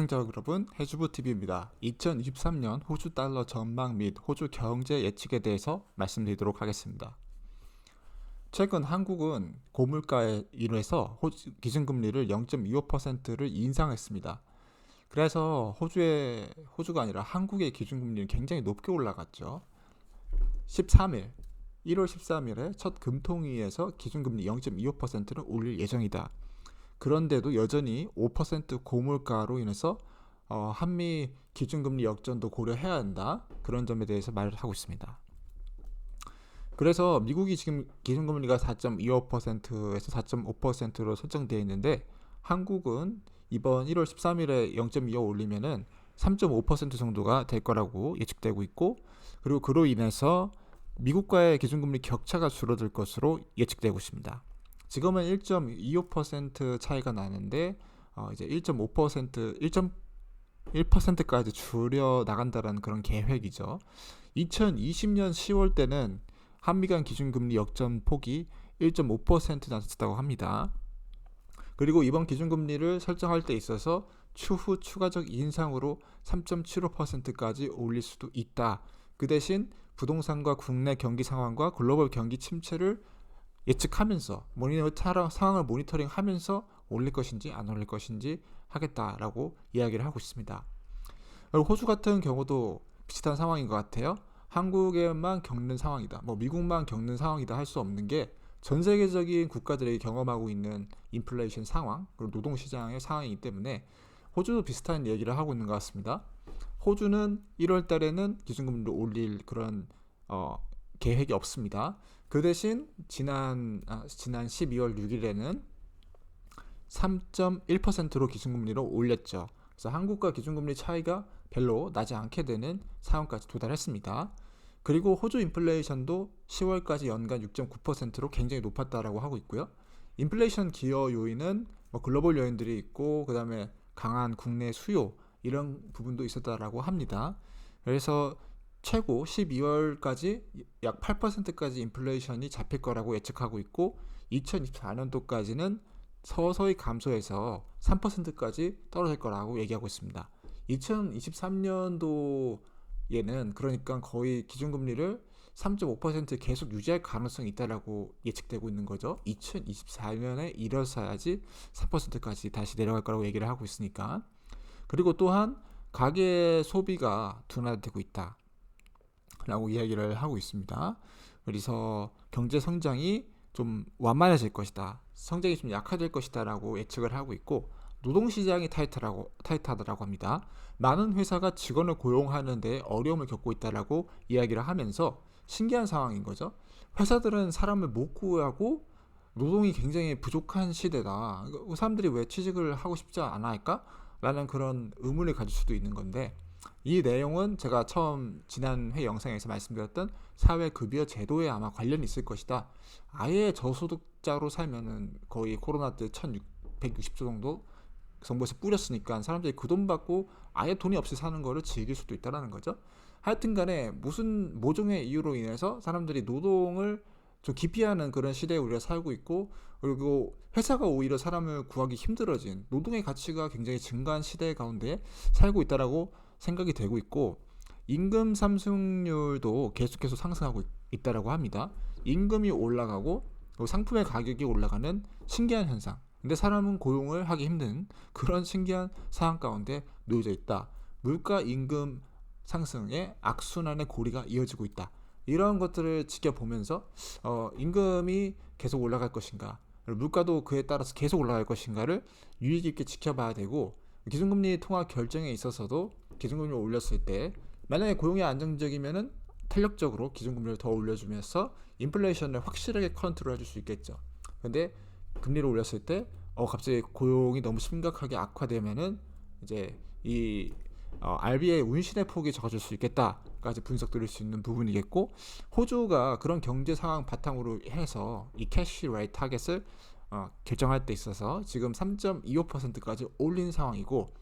시청자 여러분, 해주부 TV입니다. 2023년 호주 달러 전망 및 호주 경제 예측에 대해서 말씀드리도록 하겠습니다. 최근 한국은 고물가에 인해서 호주 기준금리를 0.25%를 인상했습니다. 그래서 호주의 호주가 아니라 한국의 기준금리는 굉장히 높게 올라갔죠. 13일, 1월 13일에 첫 금통위에서 기준금리 0.25%를 올릴 예정이다. 그런데도 여전히 5% 고물가로 인해서 어, 한미 기준금리 역전도 고려해야 한다. 그런 점에 대해서 말을 하고 있습니다. 그래서 미국이 지금 기준금리가 4.25%에서 4.5%로 설정되어 있는데 한국은 이번 1월 13일에 0.25 올리면은 3.5% 정도가 될 거라고 예측되고 있고 그리고 그로 인해서 미국과의 기준금리 격차가 줄어들 것으로 예측되고 있습니다. 지금은 1.25% 차이가 나는데 어 이제 1.5% 1.1%까지 줄여 나간다라는 그런 계획이죠. 2020년 10월 때는 한미 간 기준금리 역전 폭이 1.5% 낮았다고 합니다. 그리고 이번 기준금리를 설정할 때 있어서 추후 추가적 인상으로 3.75%까지 올릴 수도 있다. 그 대신 부동산과 국내 경기 상황과 글로벌 경기 침체를 예측하면서 모니터 상황을 모니터링하면서 올릴 것인지 안 올릴 것인지 하겠다라고 이야기를 하고 있습니다. 그리고 호주 같은 경우도 비슷한 상황인 것 같아요. 한국에만 겪는 상황이다. 뭐 미국만 겪는 상황이다 할 수 없는 게 전 세계적인 국가들이 경험하고 있는 인플레이션 상황 그리고 노동 시장의 상황이기 때문에 호주도 비슷한 얘기를 하고 있는 것 같습니다. 호주는 1월 달에는 기준금리를 올릴 그런 어, 계획이 없습니다. 그 대신 지난 아, 지난 12월 6일에는 3.1%로 기준금리를 올렸죠. 그래서 한국과 기준금리 차이가 별로 나지 않게 되는 상황까지 도달했습니다. 그리고 호주 인플레이션도 10월까지 연간 6.9%로 굉장히 높았다라고 하고 있고요. 인플레이션 기여 요인은 뭐 글로벌 요인들이 있고 그다음에 강한 국내 수요 이런 부분도 있었다라고 합니다. 그래서 최고 12월까지 약 8%까지 인플레이션이 잡힐 거라고 예측하고 있고 2024년도까지는 서서히 감소해서 3%까지 떨어질 거라고 얘기하고 있습니다. 2023년도에는 그러니까 거의 기준금리를 3.5% 계속 유지할 가능성이 있다라고 예측되고 있는 거죠. 2024년에 이뤄서야지 3%까지 다시 내려갈 거라고 얘기를 하고 있으니까. 그리고 또한 가계 소비가 둔화되고 있다. 라고 이야기를 하고 있습니다. 그래서 경제 성장이 좀 완만해질 것이다. 성장이 좀 약화될 것이다 라고 예측을 하고 있고 노동시장이 타이트라고 타이트하다라고 합니다. 많은 회사가 직원을 고용하는데 어려움을 겪고 있다라고 이야기를 하면서 신기한 상황인 거죠. 회사들은 사람을 못 구하고 노동이 굉장히 부족한 시대다. 사람들이 왜 취직을 하고 싶지 않아 할까? 라는 그런 의문을 가질 수도 있는 건데 이 내용은 제가 처음 지난 회 영상에서 말씀드렸던 사회급여 제도에 아마 관련이 있을 것이다. 아예 저소득자로 살면은 거의 코로나 때 1,160조 정도 정부에서 뿌렸으니까 사람들이 그 돈 받고 아예 돈이 없이 사는 거를 즐길 수도 있다라는 거죠. 하여튼 간에 무슨 모종의 이유로 인해서 사람들이 노동을 좀 기피하는 그런 시대에 우리가 살고 있고 그리고 회사가 오히려 사람을 구하기 힘들어진 노동의 가치가 굉장히 증가한 시대 가운데 살고 있다라고 생각이 되고 있고 임금 상승률도 계속해서 상승하고 있다라고 합니다. 임금이 올라가고 상품의 가격이 올라가는 신기한 현상. 근데 사람은 고용을 하기 힘든 그런 신기한 상황 가운데 놓여져 있다. 물가 임금 상승의 악순환의 고리가 이어지고 있다. 이런 것들을 지켜보면서 어, 임금이 계속 올라갈 것인가, 물가도 그에 따라서 계속 올라갈 것인가를 유의 깊게 지켜봐야 되고 기준금리 통화 결정에 있어서도 기준금리를 올렸을 때 만약에 고용이 안정적이면은 탄력적으로 기준금리를 더 올려주면서 인플레이션을 확실하게 컨트롤 해줄 수 있겠죠. 근데 금리를 올렸을 때 어, 갑자기 고용이 너무 심각하게 악화되면은 이제 이 어, RB의 운신의 폭이 적어질 수 있겠다까지 분석드릴 수 있는 부분이겠고 호주가 그런 경제 상황 바탕으로 해서 이 캐시 레이트 타겟을 어, 결정할 때 있어서 지금 3.25%까지 올린 상황이고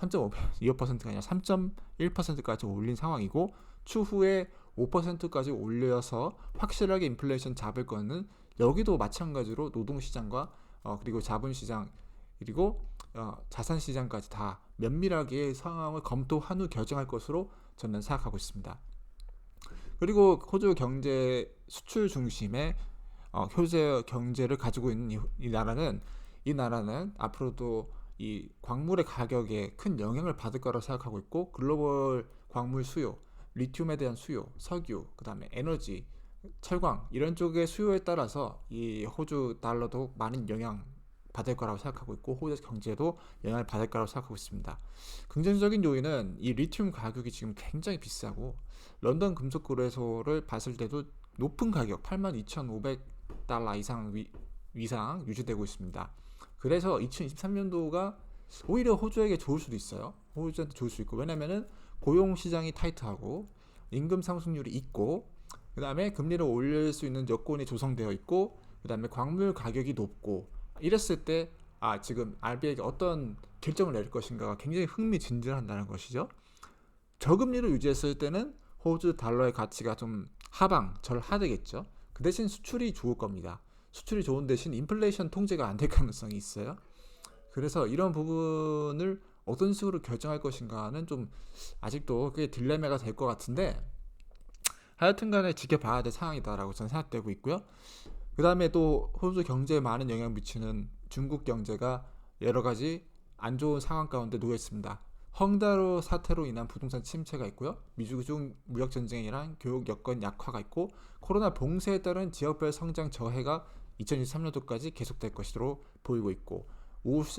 3.25%가 아니라 3.1%까지 올린 상황이고 추후에 5%까지 올려서 확실하게 인플레이션 잡을 거는 여기도 마찬가지로 노동시장과 어, 그리고 자본시장 그리고 어, 자산 시장까지 다 면밀하게 상황을 검토한 후 결정할 것으로 저는 생각하고 있습니다. 그리고 호주 경제 수출 중심의 어, 효제 경제를 가지고 있는 이, 이 나라는 이 나라는 앞으로도 이 광물의 가격에 큰 영향을 받을 거라고 생각하고 있고 글로벌 광물 수요, 리튬에 대한 수요, 석유, 그다음에 에너지, 철광 이런 쪽의 수요에 따라서 이 호주 달러도 많은 영향 받을 거라고 생각하고 있고 호주 경제도 영향을 받을 거라고 생각하고 있습니다. 긍정적인 요인은 이 리튬 가격이 지금 굉장히 비싸고 런던 금속 거래소를 봤을 때도 높은 가격 82,500달러 이상 위, 이상 유지되고 있습니다. 그래서 2023년도가 오히려 호주에게 좋을 수도 있어요. 호주한테 좋을 수 있고 왜냐면은 고용 시장이 타이트하고 임금 상승률이 있고 그다음에 금리를 올릴 수 있는 여건이 조성되어 있고 그다음에 광물 가격이 높고 이랬을 때 아 지금 RBI가 어떤 결정을 내릴 것인가가 굉장히 흥미진진한다는 것이죠. 저금리를 유지했을 때는 호주 달러의 가치가 좀 하방 절하되겠죠. 그 대신 수출이 좋을 겁니다. 수출이 좋은 대신 인플레이션 통제가 안 될 가능성이 있어요. 그래서 이런 부분을 어떤 식으로 결정할 것인가는 좀 아직도 그게 딜레마가 될 것 같은데 하여튼간에 지켜봐야 될 상황이다라고 저는 생각되고 있고요. 그 다음에 또 호주 경제에 많은 영향 미치는 중국 경제가 여러 가지 안 좋은 상황 가운데 놓여 있습니다. 헝다로 사태로 인한 부동산 침체가 있고요. 미중 무역 전쟁이랑 교육 여건 약화가 있고 코로나 봉쇄에 따른 지역별 성장 저해가 2023년도까지 계속될 것으로 보이고 있고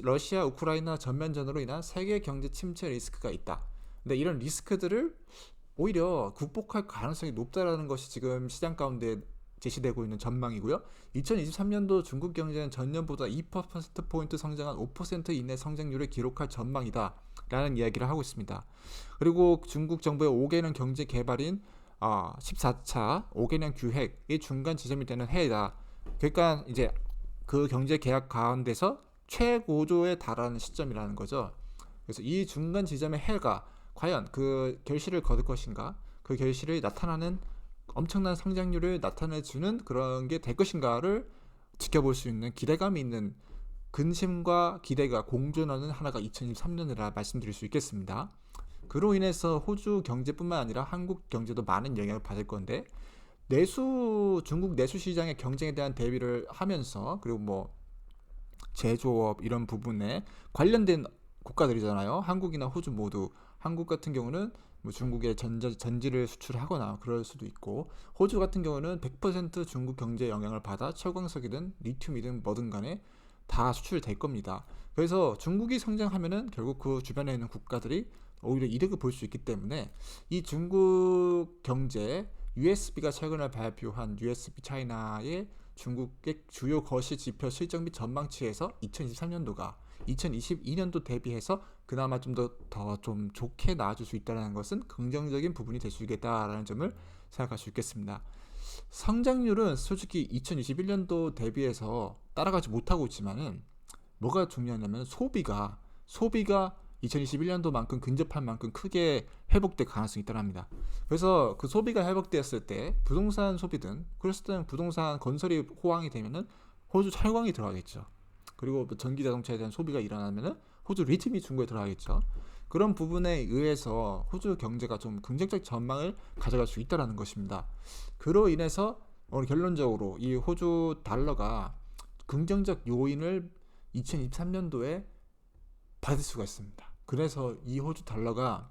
러시아 우크라이나 전면전으로 인한 세계 경제 침체 리스크가 있다. 근데 이런 리스크들을 오히려 극복할 가능성이 높다라는 것이 지금 시장 가운데 제시되고 있는 전망이고요. 2023년도 중국 경제는 전년보다 2%포인트 성장한 5% 이내 성장률을 기록할 전망이다. 라는 이야기를 하고 있습니다. 그리고 중국 정부의 5개년 경제 개발인 어, 14차 5개년 규획의 중간 지점이 되는 해다. 그러니까 이제 그 경제 계약 가운데서 최고조에 달하는 시점이라는 거죠. 그래서 이 중간 지점의 해가 과연 그 결실을 거둘 것인가? 그 결실이 나타나는 엄청난 성장률을 나타내 주는 그런 게 될 것인가를 지켜볼 수 있는 기대감이 있는 근심과 기대가 공존하는 하나가 2023년이라 말씀드릴 수 있겠습니다. 그로 인해서 호주 경제뿐만 아니라 한국 경제도 많은 영향을 받을 건데 내수 중국 내수 시장의 경쟁에 대한 대비를 하면서 그리고 뭐 제조업 이런 부분에 관련된 국가들이잖아요. 한국이나 호주 모두 한국 같은 경우는 뭐 중국에 전자, 전지를 수출하거나 그럴 수도 있고 호주 같은 경우는 100% 중국 경제에 영향을 받아 철광석이든 리튬이든 뭐든 간에 다 수출될 겁니다. 그래서 중국이 성장하면은 결국 그 주변에 있는 국가들이 오히려 이득을 볼 수 있기 때문에 이 중국 경제 USB가 최근에 발표한 USB 차이나의 중국의 주요 거시 지표 실적 및 전망치에서 2023년도가 2022년도 대비해서 그나마 좀 더 더 좀 좋게 나아질 수 있다는 것은 긍정적인 부분이 될 수 있겠다라는 점을 생각할 수 있겠습니다. 성장률은 솔직히 2021년도 대비해서 따라가지 못하고 있지만은 뭐가 중요하냐면 소비가 소비가 2021년도만큼 근접한 만큼 크게 회복될 가능성이 있다는 합니다. 그래서 그 소비가 회복되었을 때 부동산 소비든 그랬을 때는 부동산 건설이 호황이 되면은 호주 철광이 들어가겠죠. 그리고 뭐 전기 자동차에 대한 소비가 일어나면은 호주 리튬이 중국에 들어가겠죠. 그런 부분에 의해서 호주 경제가 좀 긍정적 전망을 가져갈 수 있다라는 것입니다. 그로 인해서 오늘 결론적으로 이 호주 달러가 긍정적 요인을 2023년도에 받을 수가 있습니다. 그래서 이 호주 달러가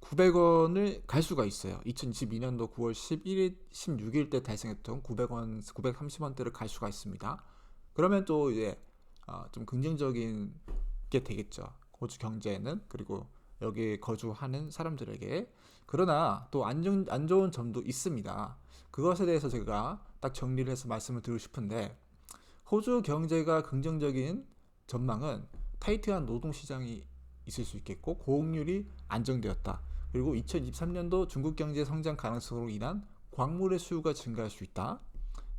900원을 갈 수가 있어요. 2022년도 9월 11일, 16일 때 달성했던 900원, 930원대를 갈 수가 있습니다. 그러면 또 이제 어, 좀 긍정적인 게 되겠죠. 호주 경제에는 그리고 여기 거주하는 사람들에게 그러나 또 안 좋은, 안 좋은 점도 있습니다. 그것에 대해서 제가 딱 정리를 해서 말씀을 드리고 싶은데 호주 경제가 긍정적인 전망은 타이트한 노동 시장이 있을 수 있겠고 고용률이 안정되었다. 그리고 2023년도 중국 경제 성장 가능성으로 인한 광물의 수요가 증가할 수 있다.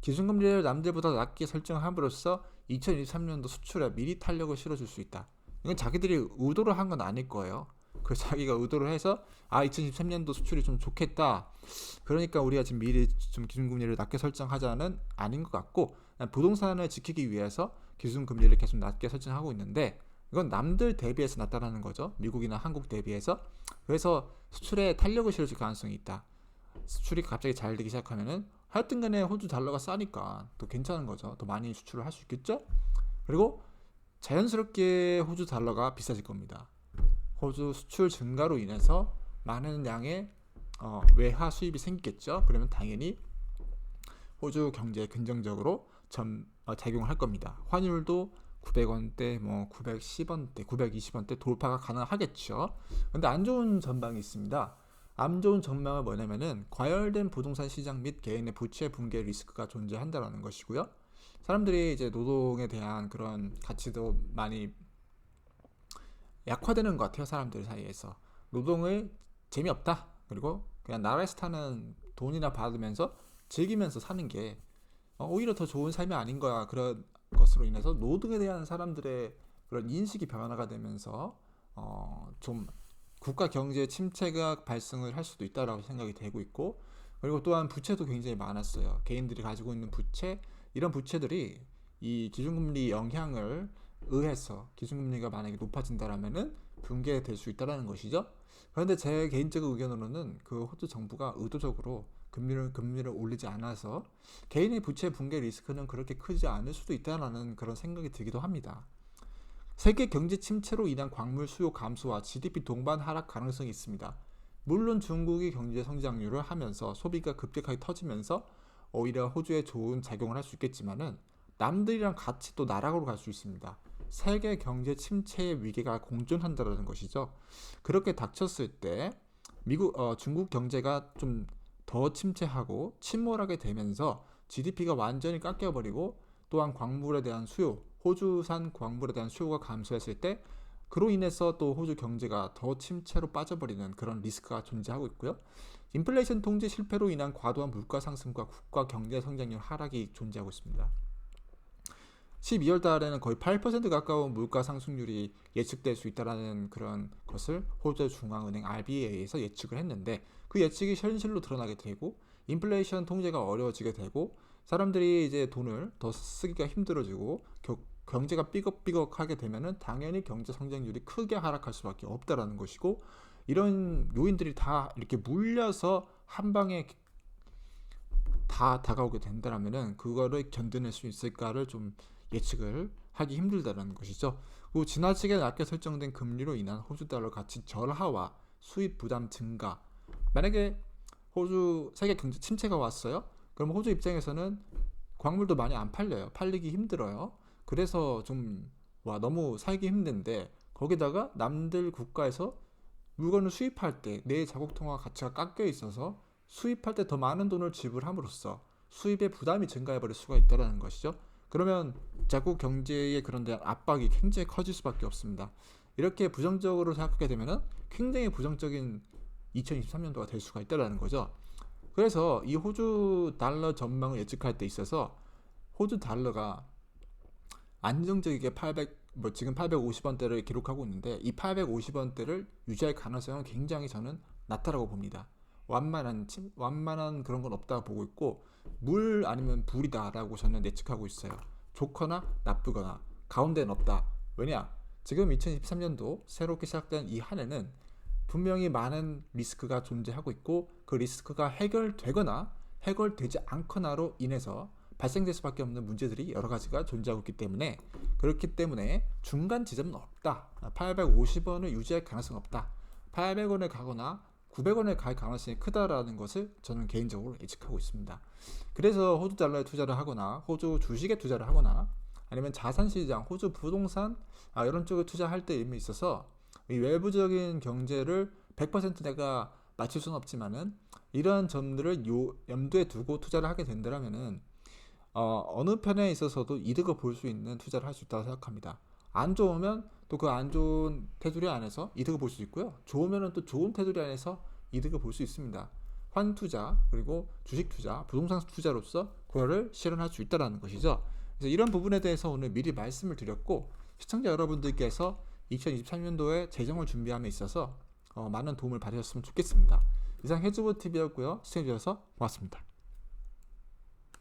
기준금리를 남들보다 낮게 설정함으로써 2023년도 수출에 미리 탄력을 실어줄 수 있다. 이건 자기들이 의도를 한 건 아닐 거예요. 그 자기가 의도를 해서 아 2023년도 수출이 좀 좋겠다. 그러니까 우리가 지금 미리 좀 기준금리를 낮게 설정하자는 아닌 것 같고 부동산을 지키기 위해서 기준금리를 계속 낮게 설정하고 있는데 이건 남들 대비해서 나타나는 거죠. 미국이나 한국 대비해서. 그래서 수출에 탄력을 실을 가능성이 있다. 수출이 갑자기 잘 되기 시작하면은 하여튼 간에 호주 달러가 싸니까 또 괜찮은 거죠. 더 많이 수출을 할 수 있겠죠. 그리고 자연스럽게 호주 달러가 비싸질 겁니다. 호주 수출 증가로 인해서 많은 양의 어, 외화 수입이 생기겠죠. 그러면 당연히 호주 경제에 긍정적으로 점, 어, 작용을 할 겁니다. 환율도 900원대, 뭐 910원대, 920원대 돌파가 가능하겠죠. 근데 안 좋은 전망이 있습니다. 안 좋은 전망은 뭐냐면은 과열된 부동산 시장 및 개인의 부채 붕괴 리스크가 존재한다라는 것이고요. 사람들이 이제 노동에 대한 그런 가치도 많이 약화되는 것 같아요. 사람들 사이에서 노동을 재미없다. 그리고 그냥 나라에서 타는 돈이나 받으면서 즐기면서 사는 게 어, 오히려 더 좋은 삶이 아닌 거야. 그런 것으로 인해서 노동에 대한 사람들의 그런 인식이 변화가 되면서 어, 좀 국가 경제 침체가 발생을 할 수도 있다라고 생각이 되고 있고 그리고 또한 부채도 굉장히 많았어요. 개인들이 가지고 있는 부채 이런 부채들이 이 기준금리 영향을 의해서 기준금리가 만약에 높아진다라면은 붕괴될 수 있다라는 것이죠. 그런데 제 개인적 의견으로는 그 호주 정부가 의도적으로 금리를 금리를 올리지 않아서 개인의 부채 붕괴 리스크는 그렇게 크지 않을 수도 있다라는 그런 생각이 들기도 합니다. 세계 경제 침체로 인한 광물 수요 감소와 GDP 동반 하락 가능성이 있습니다. 물론 중국이 경제 성장률을 하면서 소비가 급격하게 터지면서 오히려 호주에 좋은 작용을 할 수 있겠지만은 남들이랑 같이 또 나락으로 갈 수 있습니다. 세계 경제 침체의 위기가 공존한다는 것이죠. 그렇게 닥쳤을 때 미국 어, 중국 경제가 좀 더 침체하고 침몰하게 되면서 GDP가 완전히 깎여버리고 또한 광물에 대한 수요, 호주산 광물에 대한 수요가 감소했을 때 그로 인해서 또 호주 경제가 더 침체로 빠져버리는 그런 리스크가 존재하고 있고요. 인플레이션 통제 실패로 인한 과도한 물가 상승과 국가 경제 성장률 하락이 존재하고 있습니다. 12월 달에는 거의 8% 가까운 물가 상승률이 예측될 수 있다라는 그런 것을 호주 중앙은행 RBA에서 예측을 했는데 그 예측이 현실로 드러나게 되고 인플레이션 통제가 어려워지게 되고 사람들이 이제 돈을 더 쓰기가 힘들어지고 겨, 경제가 삐걱삐걱하게 되면은 당연히 경제 성장률이 크게 하락할 수밖에 없다라는 것이고 이런 요인들이 다 이렇게 물려서 한 방에 다 다가오게 된다면은 그거를 견뎌낼 수 있을까를 좀 예측을 하기 힘들다는 것이죠. 그리고 지나치게 낮게 설정된 금리로 인한 호주 달러 가치 절하와 수입 부담 증가. 만약에 호주 세계 경제 침체가 왔어요. 그럼 호주 입장에서는 광물도 많이 안 팔려요. 팔리기 힘들어요. 그래서 좀 와 너무 살기 힘든데 거기다가 남들 국가에서 물건을 수입할 때 내 자국 통화 가치가 깎여 있어서 수입할 때 더 많은 돈을 지불함으로써 수입의 부담이 증가해 버릴 수가 있다라는 것이죠. 그러면 자국 경제의 그런 데 압박이 굉장히 커질 수밖에 없습니다. 이렇게 부정적으로 생각하게 되면은 굉장히 부정적인 2023년도가 될 수가 있다라는 거죠. 그래서 이 호주 달러 전망을 예측할 때 있어서 호주 달러가 안정적이게 800, 뭐 지금 850원대를 기록하고 있는데 이 850원대를 유지할 가능성은 굉장히 저는 낮다라고 봅니다. 완만한 침, 완만한 그런 건 없다고 보고 있고 물 아니면 불이다라고 저는 예측하고 있어요. 좋거나 나쁘거나 가운데는 없다. 왜냐? 지금 2023년도 새롭게 시작된 이 한 해는 분명히 많은 리스크가 존재하고 있고 그 리스크가 해결되거나 해결되지 않거나로 인해서 발생될 수밖에 없는 문제들이 여러 가지가 존재하고 있기 때문에 그렇기 때문에 중간 지점은 없다. 850원을 유지할 가능성 없다. 800원에 가거나 900원에 갈 가능성이 크다라는 것을 저는 개인적으로 예측하고 있습니다. 그래서 호주 달러에 투자를 하거나 호주 주식에 투자를 하거나 아니면 자산 시장, 호주 부동산 아, 이런 쪽에 투자할 때 의미 있어서 이 외부적인 경제를 100% 내가 맞출 수는 없지만은 이러한 점들을 요, 염두에 두고 투자를 하게 된다면은 어, 어느 편에 있어서도 이득을 볼 수 있는 투자를 할 수 있다고 생각합니다. 안 좋으면 또 그 안 좋은 테두리 안에서 이득을 볼 수 있고요. 좋으면 또 좋은 테두리 안에서 이득을 볼 수 있습니다. 환 투자 그리고 주식 투자, 부동산 투자로서 그거를 실현할 수 있다라는 것이죠. 그래서 이런 부분에 대해서 오늘 미리 말씀을 드렸고 시청자 여러분들께서 2023년도에 재정을 준비함에 있어서 어, 많은 도움을 받으셨으면 좋겠습니다. 이상 해주부 TV였고요. 시청해주셔서 고맙습니다.